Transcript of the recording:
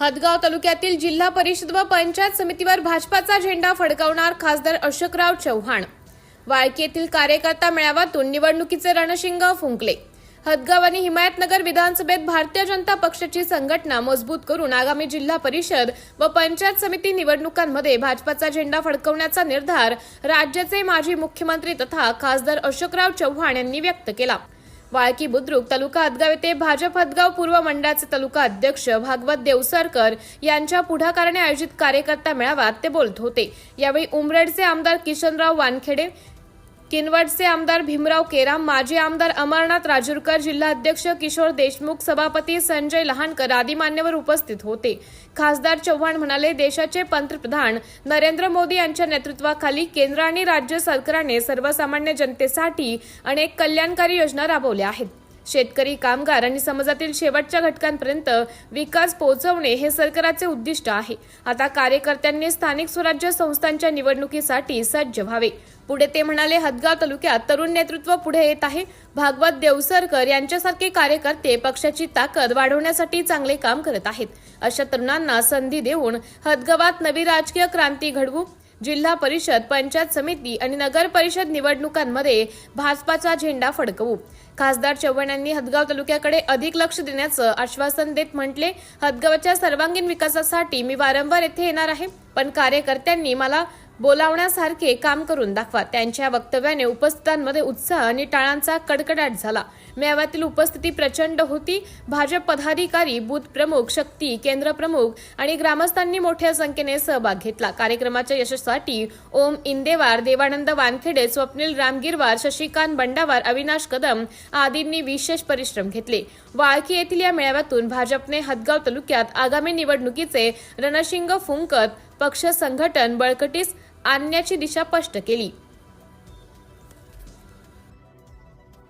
हदगाव तालुक्यातील जिल्हा परिषद व पंचायत समितीवर भाजपाचा झेंडा फडकावणार खासदार अशोकराव चव्हाण. वाळकी येथील कार्यकर्ता मेळाव्यातून निवडणुकीचे रणशिंग फुंकले. हदगाव आणि हिमायतनगर विधानसभेत भारतीय जनता पक्षाची संघटना मजबूत करून आगामी जिल्हा परिषद व पंचायत समिती निवडणुकांमध्ये भाजपाचा झेंडा फडकवण्याचा निर्धार राज्याचे माजी मुख्यमंत्री तथा खासदार अशोकराव चव्हाण यांनी व्यक्त केला. वाळकी बुद्रुक तालुका हदगाव येथे भाजप हदगाव पूर्व मंडळाचे तालुका अध्यक्ष भागवत देवसरकर यांच्या पुढाकाराने आयोजित कार्यकर्ता मेळाव्यात ते बोलत होते. यावेळी उमरेडचे आमदार किशनराव वानखेडे किनवटचे आमदार भीमराव केराम माजी आमदार अमरनाथ राजूरकर जिल्हाध्यक्ष किशोर देशमुख सभापती संजय लहानकर आदी मान्यवर उपस्थित होते. खासदार चव्हाण म्हणाले देशाचे पंतप्रधान नरेंद्र मोदी यांच्या नेतृत्वाखाली केंद्र आणि राज्य सरकारने सर्वसामान्य जनतेसाठी अनेक कल्याणकारी योजना राबवल्या आहेत. शेतकरी कामगार आणि समाजातील शेवटच्या घटकांपर्यंत विकास पोहोचवणे हे सरकारचे उद्दिष्ट आहे. आता कार्यकर्त्यांनी स्थानिक स्वराज्य संस्थांच्या निवडणुकीसाठी सज्ज व्हावे. पुढे ते म्हणाले हदगाव तालुक्यात तरुण नेतृत्व पुढे येत आहे. भागवत देवसरकर यांच्यासारखे कार्यकर्ते पक्षाची ताकद वाढवण्यासाठी चांगले काम करत आहेत. अशा तरुणांना संधी देऊन हदगावात नवी राजकीय क्रांती घडवू जिल्हा परिषद पंचायत समिती आणि नगर परिषद निवडणुकांमध्ये भाजपाचा झेंडा फडकवू. खासदार चव्हाण यांनी हदगाव तालुक्याकडे अधिक लक्ष देण्याचं आश्वासन देत म्हटले हदगावच्या सर्वांगीण विकासासाठी मी वारंवार येथे येणार आहे पण कार्यकर्त्यांनी मला बोलावण्यासारखे काम करून दाखवा. त्यांच्या वक्तव्याने उपस्थितांमध्ये उत्साह आणि टाळांचा कडकडाट झाला. मेळाव्यातील उपस्थिती प्रचंड होती. भाजप पदाधिकारी बूथ प्रमुख शक्ती केंद्र प्रमुख आणि ग्रामस्थांनी मोठ्या संख्येने सहभाग घेतला. कार्यक्रमाच्या यशासाठी ओम इंदेवार देवानंद वानखेडे स्वप्नील रामगिरवार शशिकांत बंडावार अविनाश कदम आदींनी विशेष परिश्रम घेतले. वाळकी येथील या मेळाव्यातून भाजपने हदगाव तालुक्यात आगामी निवडणुकीचे रणशिंग फुंकत पक्ष संघटन बळकटीस आणण्याची दिशा स्पष्ट केली.